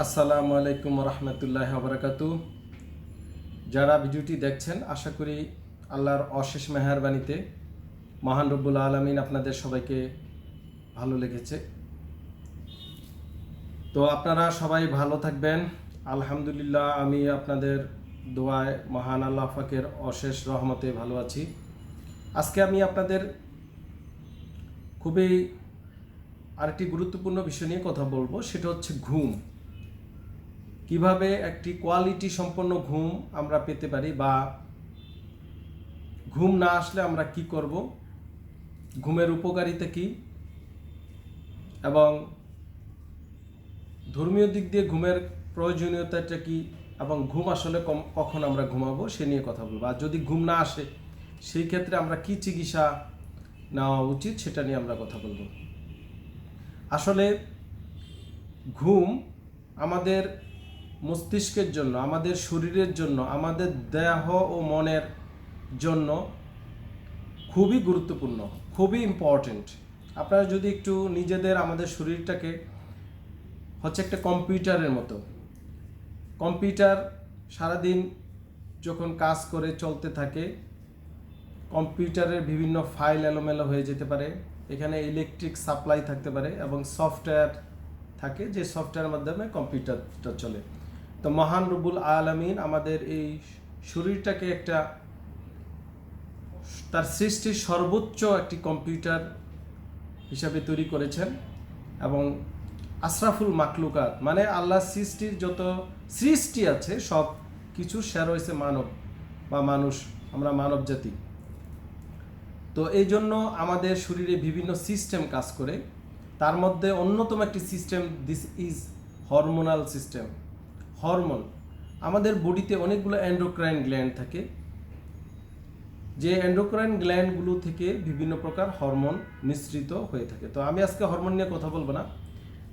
আসসালামু আলাইকুম রহমতুল্লাহ বারাকাতু যারা ভিডিওটি দেখছেন, আশা করি আল্লাহর অশেষ মেহরবানিতে মহান রব্বুল আলমিন আপনাদের সবাইকে ভালো লেগেছে। তো আপনারা সবাই ভালো থাকবেন। আলহামদুলিল্লাহ, আমি আপনাদের দোয়ায় মহান আল্লাহ ফাকের অশেষ রহমতে ভালো আছি। আজকে আমি আপনাদের খুবই আরেকটি গুরুত্বপূর্ণ বিষয় নিয়ে কথা বলব, সেটা হচ্ছে ঘুম। কীভাবে একটি কোয়ালিটি সম্পন্ন ঘুম আমরা পেতে পারি বা ঘুম না আসলে আমরা কি করব? ঘুমের উপকারিতা কি? এবং ধর্মীয় দিক দিয়ে ঘুমের প্রয়োজনীয়তাটা কি? এবং ঘুম আসলে কখন আমরা ঘুমাবো সে নিয়ে কথা বলব। আর যদি ঘুম না আসে, সেই ক্ষেত্রে আমরা কি চিকিৎসা নেওয়া উচিত সেটা নিয়ে আমরা কথা বলব। আসলে ঘুম আমাদের মস্তিষ্কের জন্য, আমাদের শরীরের জন্য, আমাদের দেহ ও মনের জন্য খুবই গুরুত্বপূর্ণ, খুবই ইম্পর্ট্যান্ট আপনারা যদি একটু নিজেদের আমাদের শরীরটাকে হচ্ছে একটা কম্পিউটারের মতো, কম্পিউটার সারাদিন যখন কাজ করে চলতে থাকে, কম্পিউটারের বিভিন্ন ফাইল এলোমেলো হয়ে যেতে পারে, এখানে ইলেকট্রিক সাপ্লাই থাকতে পারে এবং সফটওয়্যার থাকে যে সফটওয়্যারের মাধ্যমে কম্পিউটারটা চলে। তো মহান রবুল আলমিন আমাদের এই শরীরটাকে একটা, তার সৃষ্টির সর্বোচ্চ একটি কম্পিউটার হিসাবে তৈরি করেছেন এবং আশরাফুল মাকলুকাত মানে আল্লাহ সৃষ্টির যত সৃষ্টি আছে, সব কিছু সেরা হয়েছে মানব বা মানুষ, আমরা মানব জাতি। তো এই জন্য আমাদের শরীরে বিভিন্ন সিস্টেম কাজ করে। তার মধ্যে অন্যতম একটি system this is hormonal system hormone. আমাদের বডিতে অনেকগুলো অ্যান্ড্রোক্রাইন গ্ল্যান্ড থাকে। যে অ্যান্ড্রোক্রাইন গ্ল্যান্ডগুলো থেকে বিভিন্ন প্রকার হরমোন নিঃসৃত হয়ে থাকে। তো আমি আজকে হরমোন নিয়ে কথা বলব না।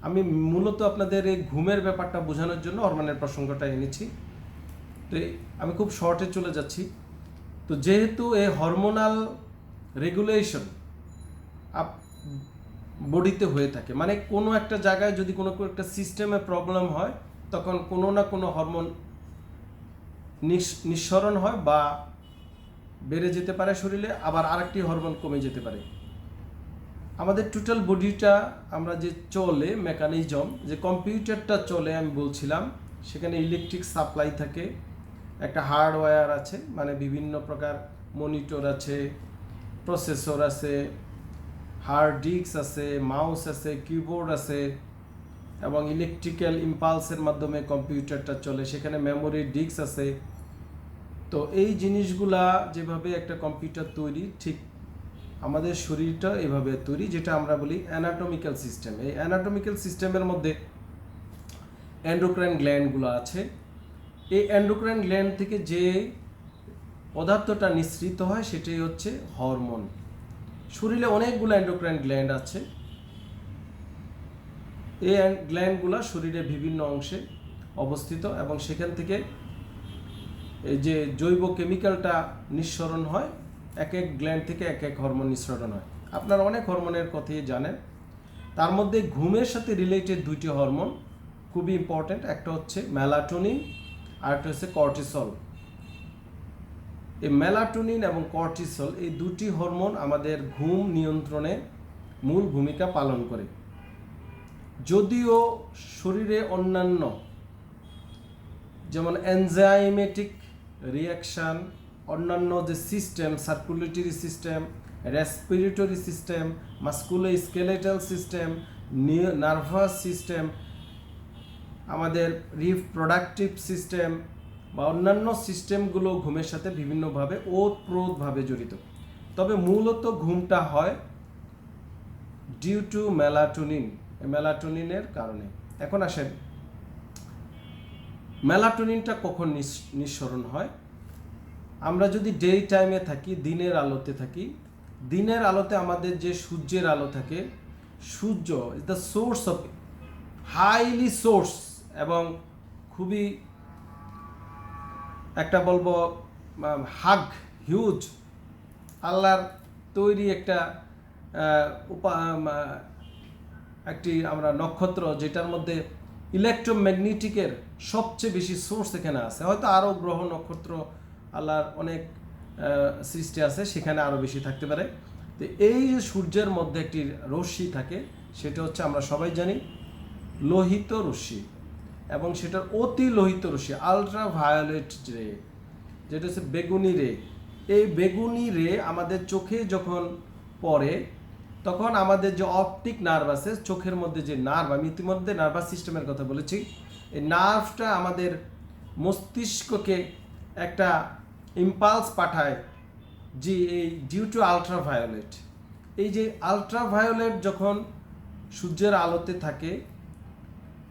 আমি মূলত আপনাদের এই ঘুমের ব্যাপারটা বোঝানোর জন্য হরমোনের প্রসঙ্গটা এনেছি। তো আমি খুব শর্টে চলে যাচ্ছি। তো যেহেতু এই হরমোনাল রেগুলেশন আপ বডিতে হয়ে থাকে মানে কোনো একটা জায়গায় যদি কোনো কোনো একটা সিস্টেমে প্রবলেম হয় তখন কোনো না কোনো হরমোন নিঃসরণ হয় বা বেড়ে যেতে পারে শরীরে, আবার আরেকটি হরমোন কমে যেতে পারে। আমাদের টোটাল বডিটা আমরা যে চলে মেকানিজম যে কম্পিউটারটা চলে আমি বলছিলাম, সেখানে ইলেকট্রিক সাপ্লাই থাকে, একটা হার্ডওয়্যার আছে মানে বিভিন্ন প্রকার মনিটর আছে প্রসেসর আছে হার্ড ডিস্ক আছে মাউস আছে কিবোর্ড আছে এবং ইলেকট্রিক্যাল ইম্পালসের মাধ্যমে কম্পিউটারটা চলে, সেখানে মেমোরি ডিস্ক আছে। তো এই জিনিসগুলা যেভাবে একটা কম্পিউটার তৈরি, ঠিক আমাদের শরীরটা এভাবে তৈরি, যেটা আমরা বলি অ্যানাটমিক্যাল সিস্টেম এই অ্যানাটমিক্যাল সিস্টেমের মধ্যে অ্যান্ড্রোক্রাইন গ্ল্যান্ডগুলো আছে। এই অ্যান্ড্রোক্রাইন গ্ল্যান্ড থেকে যে পদার্থটা নিঃসৃত হয়, সেটাই হচ্ছে হরমোন শরীরে অনেকগুলো অ্যান্ড্রোক্রাইন গ্ল্যান্ড আছে। এই গ্ল্যান্ডগুলো শরীরের বিভিন্ন অংশে অবস্থিত এবং সেখান থেকে এই যে জৈব কেমিক্যালটা নিঃসরণ হয়, এক এক গ্ল্যান্ড থেকে এক এক হরমোন নিঃসরণ হয়। আপনারা অনেক হরমোনের কথাই জানেন। তার মধ্যে ঘুমের সাথে রিলেটেড দুইটি হরমোন খুবই ইম্পর্ট্যান্ট একটা হচ্ছে ম্যালাটোনিন আর একটা হচ্ছে কর্টিসল এই ম্যালাটোনিন এবং কর্টিসল এই দুটি হরমোন আমাদের ঘুম নিয়ন্ত্রণে মূল ভূমিকা পালন করে। যদিও শরীরে অন্যান্য যেমন এনজাইমেটিক রিয়াকশান অন্যান্য যে system circulatory system respiratory system musculo skeletal system nervous system আমাদের রিপ্রোডাক্টিভ সিস্টেম বা অন্যান্য সিস্টেমগুলো ঘুমের সাথে বিভিন্নভাবে, ওতপ্রোতভাবে জড়িত। তবে মূলত ঘুমটা হয় ডিউ টু মেলাটোনিন মেলাটোনিনের কারণে। এখন আসেন, মেলাটোনিনটা কখন নিঃসরণ হয়? আমরা যদি ডে টাইমে থাকি, দিনের আলোতে থাকি, দিনের আলোতে আমাদের যে সূর্যের আলো থাকে, সূর্য is the source of highly source এবং খুবই একটা বলব হাগ হিউজ আল্লাহর তৈরি একটা উপা একটি আমরা নক্ষত্র যেটার মধ্যে ইলেকট্রোম্যাগনেটিকের সবচেয়ে বেশি সোর্স এখানে আছে। হয়তো আরও গ্রহ নক্ষত্র আল্লাহর অনেক সৃষ্টি আছে, সেখানে আরও বেশি থাকতে পারে। তো এই যে সূর্যের মধ্যে একটি রশ্মি থাকে, সেটা হচ্ছে আমরা সবাই জানি লোহিত রশ্মি এবং সেটার অতি লোহিত রশ্মি আলট্রা ভায়োলেট রে যেটা হচ্ছে বেগুনি রে এই বেগুনি রে আমাদের চোখে যখন পড়ে তখন আমাদের যে অপটিক নার্ভ আছে চোখের মধ্যে যে নার্ভ, আমি ইতিমধ্যে নার্ভাস সিস্টেমের কথা বলেছি, এই নার্ভটা আমাদের মস্তিষ্ককে একটা ইম্পালস পাঠায় যে এই ডিউ টু আলট্রাভায়োলেট এই যে আলট্রাভায়োলেট যখন সূর্যের আলোতে থাকে,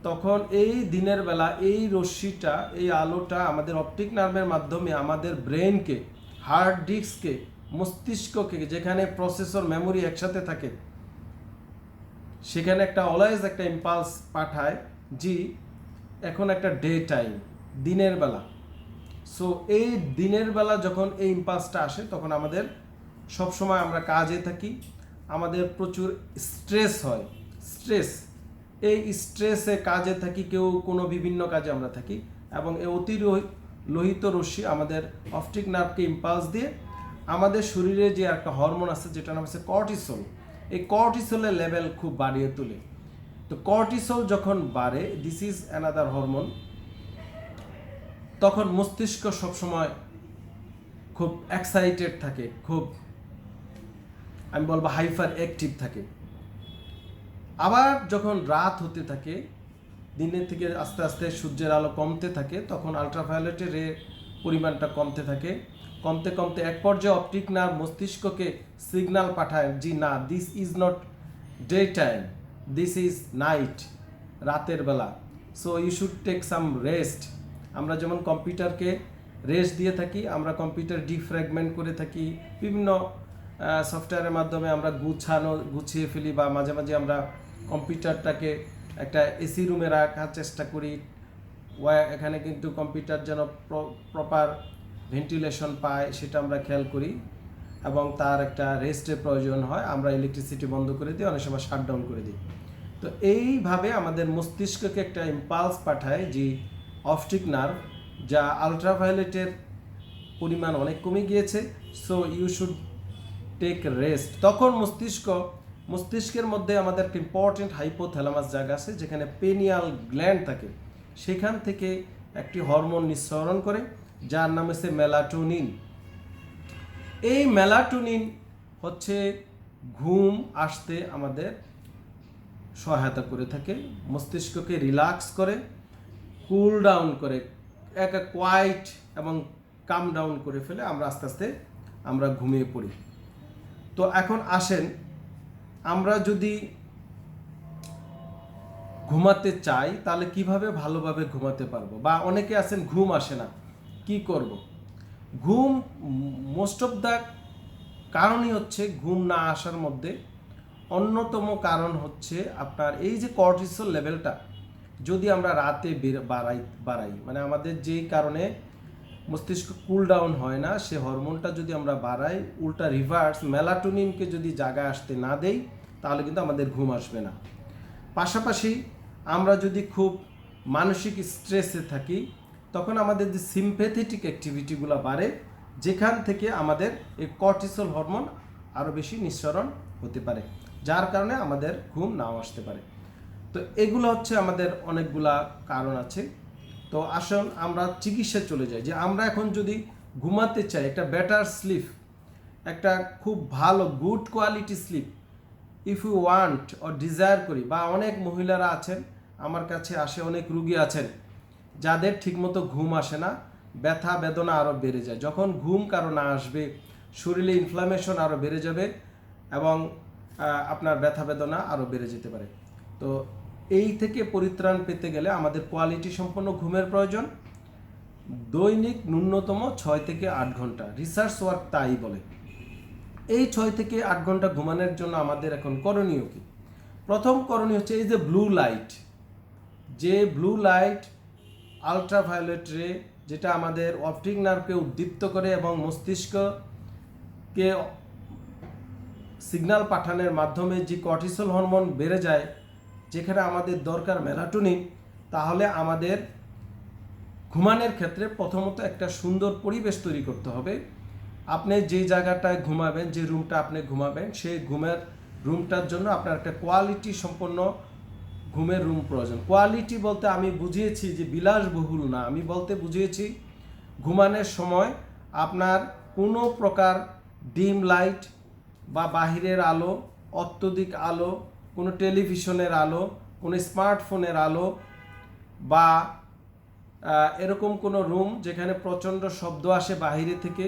তখন এই দিনের বেলা এই রশ্মিটা, এই আলোটা আমাদের অপটিক নার্ভের মাধ্যমে আমাদের ব্রেনকে হার্ড ডিস্ককে মস্তিষ্ককে যেখানে প্রসেসর মেমোরি একসাথে থাকে, সেখানে একটা অলওয়েজ একটা ইম্পালস পাঠায় জি এখন একটা ডে টাইম দিনের বেলা। সো এই দিনের বেলা যখন এই ইম্পালসটা আসে, তখন আমাদের সব সময় আমরা কাজে থাকি, আমাদের প্রচুর স্ট্রেস হয়। স্ট্রেস এই স্ট্রেসে কাজে থাকি, কেউ কোনো বিভিন্ন কাজে আমরা থাকি এবং এই অতিরোহিত লোহিত রশ্মি আমাদের অপটিক নার্ভকে ইম্পালস দিয়ে আমাদের শরীরে যে একটা হরমোন আছে যেটা নাম হচ্ছে কর্টিসল। এই কর্টিসলের লেভেল খুব বাড়িয়ে তোলে। তো কর্টিসল যখন বাড়ে দিস ইজ অ্যানাদার হরমোন তখন মস্তিষ্ক সবসময় খুব এক্সাইটেড থাকে, খুব, আমি বলব হাইফার অ্যাক্টিভ থাকে। আবার যখন রাত হতে থাকে, দিনের থেকে আস্তে আস্তে সূর্যের আলো কমতে থাকে, তখন আলট্রাভায়োলেটের রে পরিমাণটা কমতে থাকে। কমতে কমতে এক পর্যায়ে অপটিক নার্ভ মস্তিষ্ককে সিগন্যাল পাঠায় জি না this is not day time this is night রাতের বেলা। So you should take some rest আমরা যেমন কম্পিউটারকে রেস্ট দিয়ে থাকি, আমরা কম্পিউটার ডিফ্র্যাগমেন্ট করে থাকি, বিভিন্ন সফটওয়্যারের মাধ্যমে আমরা গুছানো, গুছিয়ে ফেলি বা মাঝে মাঝে আমরা কম্পিউটারটাকে একটা এসি রুমে রাখার চেষ্টা করি। এখানে কিন্তু কম্পিউটার যেন প্রপার ভেন্টিলেশন পায়, সেটা আমরা খেয়াল করি। এবং তার একটা রেস্টের প্রয়োজন হয়, আমরা ইলেকট্রিসিটি বন্ধ করে দিই অনেক সময় শাটডাউন করে দিই। তো এইভাবে আমাদের মস্তিষ্ককে একটা ইম্পালস পাঠায় যে অপটিক নার্ভ যা আলট্রাভায়োলেটের পরিমাণ অনেক কমে গিয়েছে so you should take rest তখন মস্তিষ্ক, মস্তিষ্কের মধ্যে আমাদের একটা ইম্পর্টেন্ট হাইপোথ্যালামাস জায়গা আছে, যেখানে পেনিয়াল গ্ল্যান্ড থাকে। সেখান থেকে একটি হরমোন নিঃসরণ করে যার নাম হচ্ছে মেলাটোনিন। এই মেলাটোনিন হচ্ছে ঘুম আসতে আমাদের সহায়তা করে থাকে, মস্তিষ্ককে রিল্যাক্স করে কুল ডাউন করে, এক কোয়াইট এবং কাম ডাউন করে ফেলে আমরা আস্তে আস্তে আমরা ঘুমিয়ে পড়ি। তো এখন আসেন, আমরা যদি ঘুমাতে চাই তাহলে কীভাবে ভালোভাবে ঘুমাতে পারব? বা অনেকে আছেন ঘুম আসে না। কি করব? ঘুম মোস্ট অফ দ্য কারণই হচ্ছে ঘুম না আসার মধ্যে অন্যতম কারণ হচ্ছে আপনার এই যে কর্টিসল লেভেলটা যদি আমরা রাতে বাড়াই বাড়াই মানে আমাদের যেই কারণে মস্তিষ্ক কুল ডাউন হয় না, সে হরমোনটা যদি আমরা বাড়াই, উল্টা রিভার্স মেলাটোনিনকে যদি জায়গায় আসতে না দেই, তাহলে কিন্তু আমাদের ঘুম আসবে না। পাশাপাশি আমরা যদি খুব মানসিক স্ট্রেসে থাকি তখন আমাদের যে সিম্প্যাথেটিক অ্যাক্টিভিটিগুলো বাড়ে, যেখান থেকে আমাদের এই কর্টিসল হরমোন আরও বেশি নিঃসরণ হতে পারে, যার কারণে আমাদের ঘুম নাও আসতে পারে। তো এগুলো হচ্ছে আমাদের অনেকগুলা কারণ আছে। তো আসুন আমরা চিকিৎসা চলে যাই, যে আমরা এখন যদি ঘুমাতে চাই, একটা বেটার স্লিপ একটা খুব ভালো good quality sleep if you want or desire করি, বা অনেক মহিলারা আছেন, আমার কাছে আসে অনেক রুগী আছেন যাদের ঠিকমতো ঘুম আসে না, ব্যথা, বেদনা আরও বেড়ে যায়। যখন ঘুম কারও না আসবে, শরীরে ইনফ্লামেশন আরও বেড়ে যাবে এবং আপনার ব্যথা, বেদনা আরও বেড়ে যেতে পারে। তো এই থেকে পরিত্রাণ পেতে গেলে আমাদের কোয়ালিটি সম্পন্ন ঘুমের প্রয়োজন। দৈনিক ন্যূনতম ছয় থেকে আট ঘণ্টা। রিসার্চ ওয়ার্ক তাই বলে। এই ছয় থেকে আট ঘণ্টা ঘুমানোর জন্য আমাদের এখন করণীয় কি? প্রথম করণীয় হচ্ছে এই যে ব্লু লাইট যে ব্লু লাইট আলট্রাভায়োলেট রে যেটা আমাদের অপটিক নার্ভকে উদ্দীপ্ত করে এবং মস্তিষ্ককে সিগন্যাল পাঠানোর মাধ্যমে যে কর্টিসল হরমোন বেড়ে যায়, যেখানে আমাদের দরকার মেলাটোনিন তাহলে আমাদের ঘুমানোর ক্ষেত্রে প্রথমত একটা সুন্দর পরিবেশ তৈরি করতে হবে। আপনি যে জায়গাটায় ঘুমাবেন, যে রুমটা আপনি ঘুমাবেন, সেই ঘুমের রুমটার জন্য আপনার একটা কোয়ালিটি সম্পন্ন ঘুমের রুম প্রয়োজন। কোয়ালিটি বলতে আমি বুঝিয়েছি যে বিলাসবহুল না। আমি বলতে বুঝিয়েছি ঘুমানোর সময় আপনার কোনো প্রকার ডিম লাইট বা বাহিরের আলো, অত্যধিক আলো, কোনো টেলিভিশনের আলো, কোনো স্মার্টফোনের আলো বা এরকম কোনো রুম যেখানে প্রচণ্ড শব্দ আসে বাইরে থেকে,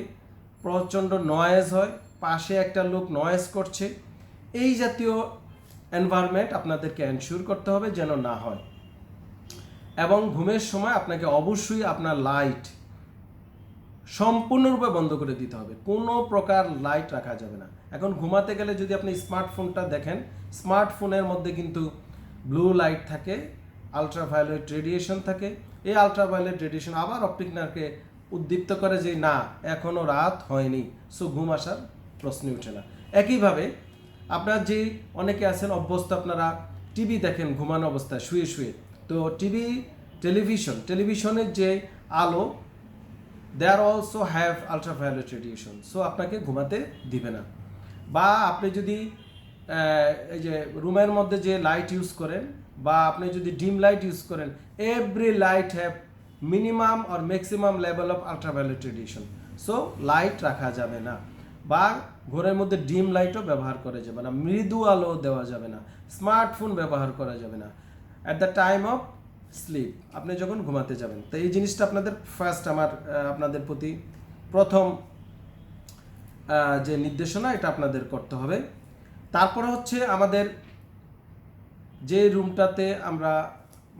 প্রচণ্ড নয়েজ হয়, পাশে একটা লোক নয়েজ করছে, এই জাতীয় এনভায়রনমেন্ট আপনাদেরকে এনশিওর করতে হবে যেন না হয়। এবং ঘুমের সময় আপনাকে অবশ্যই আপনার লাইট সম্পূর্ণরূপে বন্ধ করে দিতে হবে। কোনো প্রকার লাইট রাখা যাবে না। এখন ঘুমাতে গেলে যদি আপনি স্মার্টফোনটা দেখেন স্মার্টফোনের মধ্যে কিন্তু ব্লু লাইট থাকে আলট্রাভায়োলেট রেডিয়েশন থাকে। এই আলট্রাভায়োলেট রেডিয়েশন আবার অপটিক নারকে উদ্দীপ্ত করে যে, না এখনও রাত হয়নি। সো ঘুম আসার প্রশ্নই ওঠে না। একইভাবে আপনার যে অনেকে আছেন, অভ্যস্ত আপনারা টিভি দেখেন, ঘুমানো অবস্থায়, শুয়ে শুয়ে। তো টিভি, টেলিভিশন, টেলিভিশনের যে আলো there also have ultraviolet radiation so আপনাকে ঘুমাতে দিবে না। বা আপনি যদি এই যে রুমের মধ্যে যে লাইট ইউজ করেন, বা আপনি যদি ডিম লাইট ইউজ করেন every light have minimum or maximum level of ultraviolet radiation so light রাখা যাবে না। বা ঘরের মধ্যে ডিম লাইটও ব্যবহার করা যাবে না, মৃদু আলো দেওয়া যাবে না, স্মার্টফোন ব্যবহার করা যাবে না। At the time of sleep আপনি যখন ঘুমাতে যাবেন, তো এই জিনিসটা আপনাদের ফার্স্ট আমার আপনাদের প্রতি প্রথম যে নির্দেশনা, এটা আপনাদের করতে হবে। তারপরে হচ্ছে আমাদের যে রুমটাতে আমরা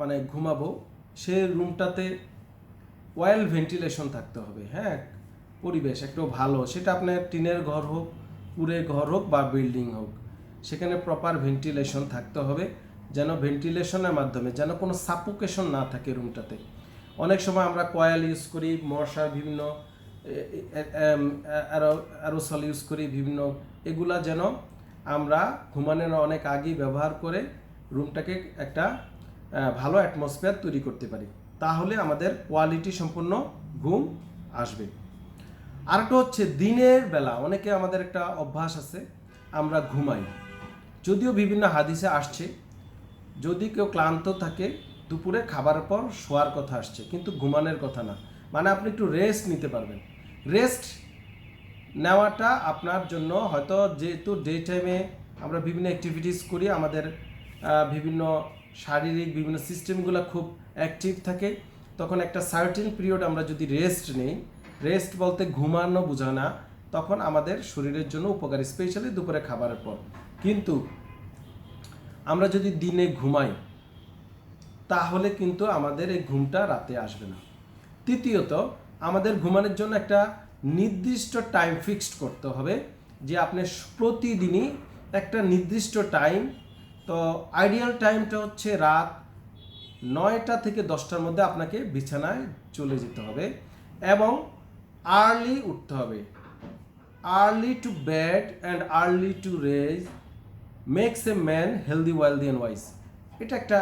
মানে ঘুমাবো সেই রুমটাতে ওয়েল ভেন্টিলেশন থাকতে হবে হ্যাঁ? পরিবেশ একটু ভালো, সেটা আপনার টিনের ঘর হোক কুড়ে ঘর হোক বা বিল্ডিং হোক, সেখানে প্রপার ভেন্টিলেশন থাকতে হবে, যেন ভেন্টিলেশনের মাধ্যমে, যেন কোনো সাপোকেশন না থাকে রুমটাতে অনেক সময় আমরা কয়েল ইউজ করি, মশার বিভিন্ন অ্যারোসল ইউজ করি, বিভিন্ন, এগুলা যেন আমরা ঘুমানোর অনেক আগেই ব্যবহার করে রুমটাকে একটা ভালো অ্যাটমসফিয়ার তৈরি করতে পারি। তাহলে আমাদের কোয়ালিটি সম্পন্ন ঘুম আসবে। আরেকটা হচ্ছে দিনের বেলা, অনেকে আমাদের একটা অভ্যাস আছে, আমরা ঘুমাই। যদিও বিভিন্ন হাদিসে আসছে, যদি কেউ ক্লান্ত থাকে, দুপুরে খাবারের পর শোয়ার কথা আসছে, কিন্তু ঘুমানোর কথা না। মানে আপনি একটু রেস্ট নিতে পারবেন। রেস্ট নেওয়াটা আপনার জন্য হয়তো যেহেতু ডে টাইমে আমরা বিভিন্ন অ্যাক্টিভিটিস করি, আমাদের বিভিন্ন শারীরিক, বিভিন্ন সিস্টেমগুলো খুব অ্যাক্টিভ থাকে, তখন একটা সার্টেন পিরিয়ড আমরা যদি রেস্ট নেই রেস্ট বলতে ঘুমানো বোঝা না তখন আমাদের শরীরের জন্য উপকারী স্পেশালি দুপুরে খাবারের পর। কিন্তু আমরা যদি দিনে ঘুমাই, তাহলে কিন্তু আমাদের এই ঘুমটা রাতে আসবে না। তৃতীয়ত, আমাদের ঘুমানোর জন্য একটা নির্দিষ্ট টাইম ফিক্সড করতে হবে, যে আপনি প্রতিদিনই একটা নির্দিষ্ট টাইম তো আইডিয়াল টাইমটা হচ্ছে রাত নয়টা থেকে দশটার মধ্যে আপনাকে বিছানায় চলে যেতে হবে এবং আর্লি উঠতে হবে। Early to bed and early to rise makes a man healthy wealthy and wise এটা একটা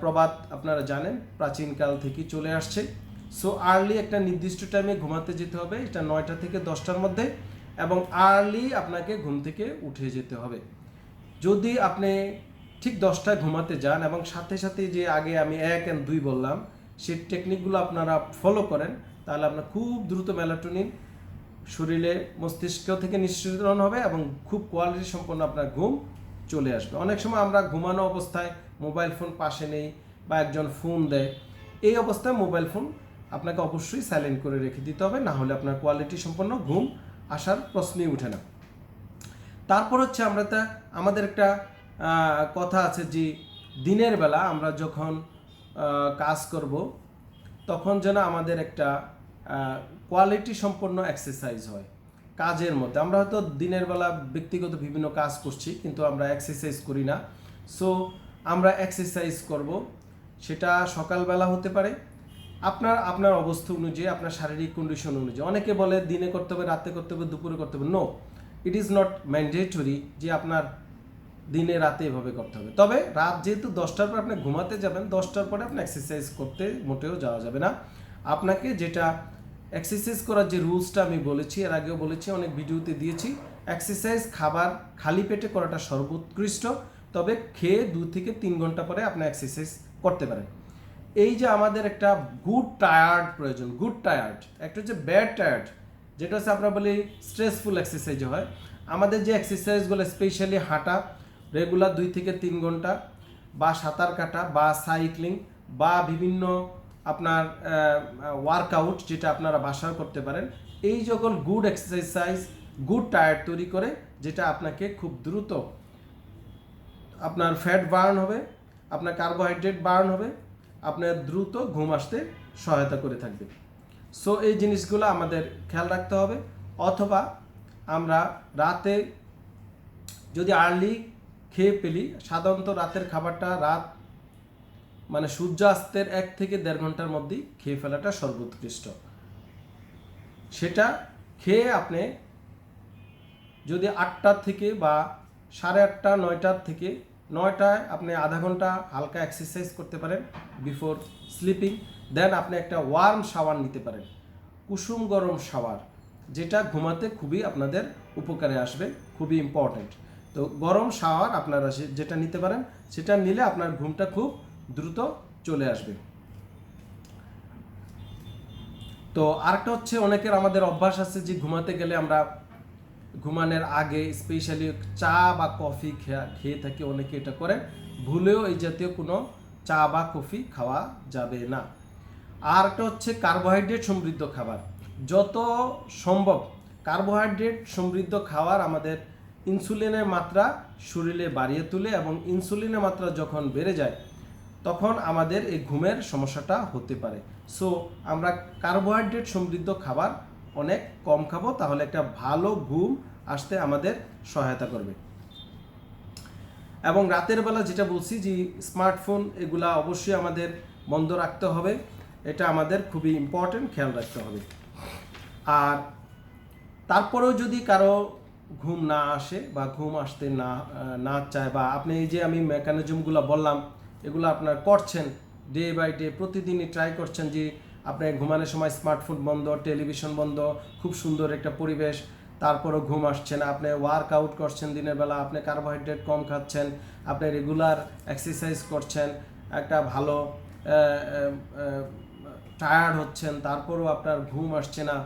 প্রবাদ আপনারা জানেন, প্রাচীনকাল থেকে চলে আসছে। সো আর্লি একটা নির্দিষ্ট টাইমে ঘুমাতে যেতে হবে, এটা নয়টা থেকে দশটার মধ্যে এবং আর্লি আপনাকে ঘুম থেকে উঠে যেতে হবে। যদি আপনি ঠিক দশটায় ঘুমাতে যান এবং সাথে সাথে যে আগে আমি এক অ্যান্ড দুই বললাম, সেই টেকনিকগুলো আপনারা ফলো করেন তাহলে আপনার খুব দ্রুত মেলাটোনিন শরীরে মস্তিষ্ক থেকে নিঃসরণ হবে এবং খুব কোয়ালিটি সম্পন্ন আপনার ঘুম চলে আসবে। অনেক সময় আমরা ঘুমানো অবস্থায় মোবাইল ফোন পাশে নেই বা একজন ফোন দেয়, এই অবস্থায় মোবাইল ফোন আপনাকে অবশ্যই সাইলেন্ট করে রেখে দিতে হবে, না হলে আপনার কোয়ালিটি সম্পন্ন ঘুম আসার প্রশ্নই উঠে না। তারপর হচ্ছে আমরা তা, আমাদের একটা কথা আছে যে দিনের বেলা আমরা যখন কাজ করব, তখন যেন আমাদের একটা কোয়ালিটি সম্পন্ন এক্সারসাইজ হয়। কাজের মধ্যে। আমরা হয়তো দিনের বেলা ব্যক্তিগত বিভিন্ন কাজ করছি, কিন্তু আমরা এক্সারসাইজ করি না। সো আমরা এক্সারসাইজ করব। সেটা সকালবেলা হতে পারে। আপনার আপনার অবস্থা অনুযায়ী, আপনার শারীরিক কন্ডিশন অনুযায়ী। অনেকে বলে দিনে করতে হবে, রাতে করতে হবে, দুপুরে করতে হবে। No it is not mandatory যে আপনার দিনে, রাতে এভাবে করতে হবে। তবে রাত যেহেতু দশটার পর আপনি ঘুমাতে যাবেন, দশটার পরে আপনি এক্সারসাইজ করতে মোটেও যাওয়া যাবে না। আপনাকে যেটা এক্সারসাইজ করার যে রুলসটা আমি বলেছি, এর আগেও বলেছি, অনেক ভিডিওতে দিয়েছি। এক্সারসাইজ খাবার খালি পেটে করাটা সর্বোৎকৃষ্ট, তবে খেয়ে দু থেকে তিন ঘণ্টা পরে আপনি এক্সারসাইজ করতে পারেন। এই যে আমাদের একটা গুড টায়ার্ড প্রয়োজন গুড টায়ার্ড একটা হচ্ছে ব্যাড টায়ার্ড যেটা হচ্ছে আমরা বলি স্ট্রেসফুল এক্সারসাইজ হয়। আমাদের যে এক্সারসাইজগুলো স্পেশালি হাঁটা রেগুলার দুই থেকে তিন ঘণ্টা, বা সাঁতার কাটা, বা সাইক্লিং বা বিভিন্ন আপনার ওয়ার্কআউট যেটা আপনারা বাসায় করতে পারেন, এই যখন গুড এক্সারসাইজ গুড টায়ার তৈরি করে, যেটা আপনাকে খুব দ্রুত আপনার ফ্যাট বার্ন হবে, আপনার কার্বোহাইড্রেট বার্ন হবে, আপনার দ্রুত ঘুম আসতে সহায়তা করে থাকবে। সো এই জিনিসগুলো আমাদের খেয়াল রাখতে হবে। অথবা আমরা রাতে যদি আর্লি খেয়ে পেলি সাধারণত রাতের খাবারটা রাত মানে সূর্যাস্তের এক থেকে দেড় ঘণ্টার মধ্যেই খেয়ে ফেলাটা সর্বোৎকৃষ্ট। সেটা খেয়ে আপনি যদি আটটা থেকে বা সাড়ে আটটা, নয়টার থেকে, নয়টায় আপনি আধা ঘণ্টা হালকা এক্সারসাইজ করতে পারেন বিফোর স্লিপিং দেন আপনি একটা ওয়ার্ম শাওয়ার নিতে পারেন। কুসুম গরম শাওয়ার যেটা ঘুমাতে খুবই আপনাদের উপকারে আসবে, খুবই ইম্পর্ট্যান্ট তো গরম শাওয়ার আপনারা যেটা নিতে পারেন, সেটা নিলে আপনার ঘুমটা খুব দ্রুত চলে আসবে। তো আরেকটা হচ্ছে অনেকের আমাদের অভ্যাস আছে যে ঘুমাতে গেলে আমরা ঘুমানোর আগে স্পেশালি চা বা কফি খেয়া- থাকি, অনেকে এটা করে। ভুলেও এই জাতীয় কোনো চা বা কফি খাওয়া যাবে না। আর হচ্ছে কার্বোহাইড্রেট সমৃদ্ধ খাবার। যত সম্ভব কার্বোহাইড্রেট সমৃদ্ধ খাবার আমাদের ইনসুলিনের মাত্রা শরীরে বাড়িয়ে তোলে এবং ইনসুলিনের মাত্রা যখন বেড়ে যায় তখন আমাদের এই ঘুমের সমস্যাটা হতে পারে। সো আমরা কার্বোহাইড্রেট সমৃদ্ধ খাবার অনেক কম খাব, তাহলে একটা ভালো ঘুম আসতে আমাদের সহায়তা করবে। এবং রাতের বেলা যেটা বলছি যে স্মার্টফোন এগুলা অবশ্যই আমাদের বন্ধ রাখতে হবে। এটা আমাদের খুবই ইম্পর্টেন্ট খেয়াল রাখতে হবে। আর তারপরেও যদি কারও ঘুম না আসে বা ঘুম আসতে না না চায় বা আপনি এই যে আমি মেকানিজমগুলো বললাম এগুলো আপনার করছেন ডে বাই ডে প্রতিদিনই ট্রাই করছেন যে আপনি ঘুমানোর সময় স্মার্টফোন বন্ধ টেলিভিশন বন্ধ, খুব সুন্দর একটা পরিবেশ, তারপরও ঘুম আসছে না। আপনি ওয়ার্কআউট করছেন দিনের বেলা, আপনি কার্বোহাইড্রেট কম খাচ্ছেন, আপনি রেগুলার এক্সারসাইজ করছেন, একটা ভালো টায়ার্ড হচ্ছেন, তারপরও আপনার ঘুম আসছে না।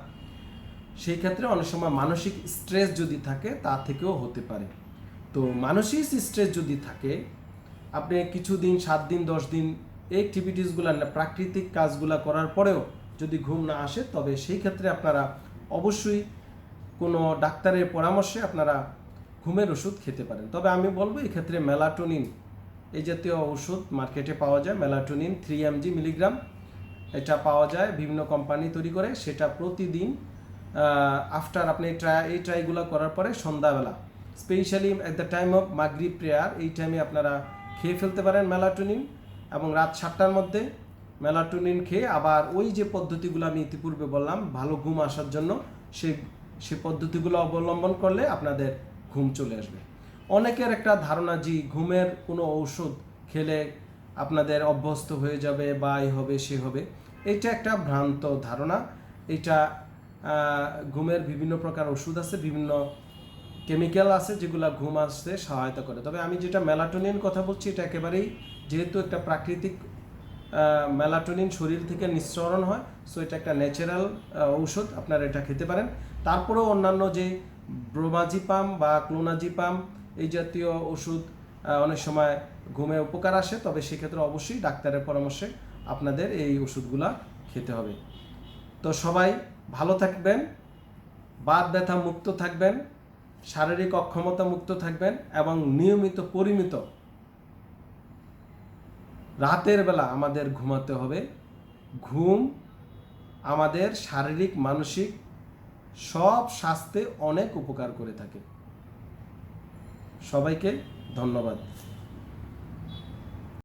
সেই ক্ষেত্রে অনেক সময় মানসিক স্ট্রেস যদি থাকে, তা থেকেও হতে পারে। তো মানসিক স্ট্রেস যদি থাকে আপনি কিছুদিন সাত দিন, দশ দিন এই অ্যাক্টিভিটিসগুলো প্রাকৃতিক কাজগুলো করার পরেও যদি ঘুম না আসে, তবে সেই ক্ষেত্রে আপনারা অবশ্যই কোনো ডাক্তারের পরামর্শে আপনারা ঘুমের ওষুধ খেতে পারেন। তবে আমি বলব এই ক্ষেত্রে মেলাটোনিন এই জাতীয় ওষুধ মার্কেটে পাওয়া যায়। মেলাটোনিন থ্রি এমজি মিলিগ্রাম, এটা পাওয়া যায়, বিভিন্ন কোম্পানি তৈরি করে। সেটা প্রতিদিন আফটার আপনি ট্রাই এই ট্রাইগুলো করার পরে সন্ধ্যাবেলা specially at the time of মাগরি prayer এই টাইমে আপনারা খেয়ে ফেলতে পারেন মেলাটোনিন এবং রাত সাতটার মধ্যে মেলাটোনিন খেয়ে আবার ওই যে পদ্ধতিগুলো আমি ইতিপূর্বে বললাম, ভালো ঘুম আসার জন্য সেই সে পদ্ধতিগুলো অবলম্বন করলে আপনাদের ঘুম চলে আসবে। অনেকের একটা ধারণা যে ঘুমের কোনো ঔষধ খেলে আপনাদের অভ্যস্ত হয়ে যাবে বা এই হবে, সে হবে। এটা একটা ভ্রান্ত ধারণা। এটা ঘুমের বিভিন্ন প্রকার ওষুধ আছে, বিভিন্ন কেমিক্যাল আছে যেগুলো ঘুম আসতে সহায়তা করে। তবে আমি যেটা মেলাটোনিন কথা বলছি, এটা একেবারেই যেহেতু একটা প্রাকৃতিক মেলাটোনিন শরীর থেকে নিঃসরণ হয় সো এটা একটা ন্যাচারাল ঔষধ, আপনারা এটা খেতে পারেন। তারপরেও অন্যান্য যে ব্রোমাজিপাম বা ক্লোনাজিপাম, এই জাতীয় ওষুধ অনেক সময় ঘুমে উপকার আসে, তবে সেক্ষেত্রে অবশ্যই ডাক্তারের পরামর্শে আপনাদের এই ওষুধগুলা খেতে হবে। তো সবাই ভালো থাকবেন বাদ ব্যথা মুক্ত থাকবেন। শারীরিক অক্ষমতা মুক্ত থাকবেন এবং নিয়মিত পরিমিত রাতের বেলা আমাদের ঘুমাতে হবে। ঘুম আমাদের শারীরিক, মানসিক সব স্বাস্থ্যে অনেক উপকার করে থাকে। সবাইকে ধন্যবাদ।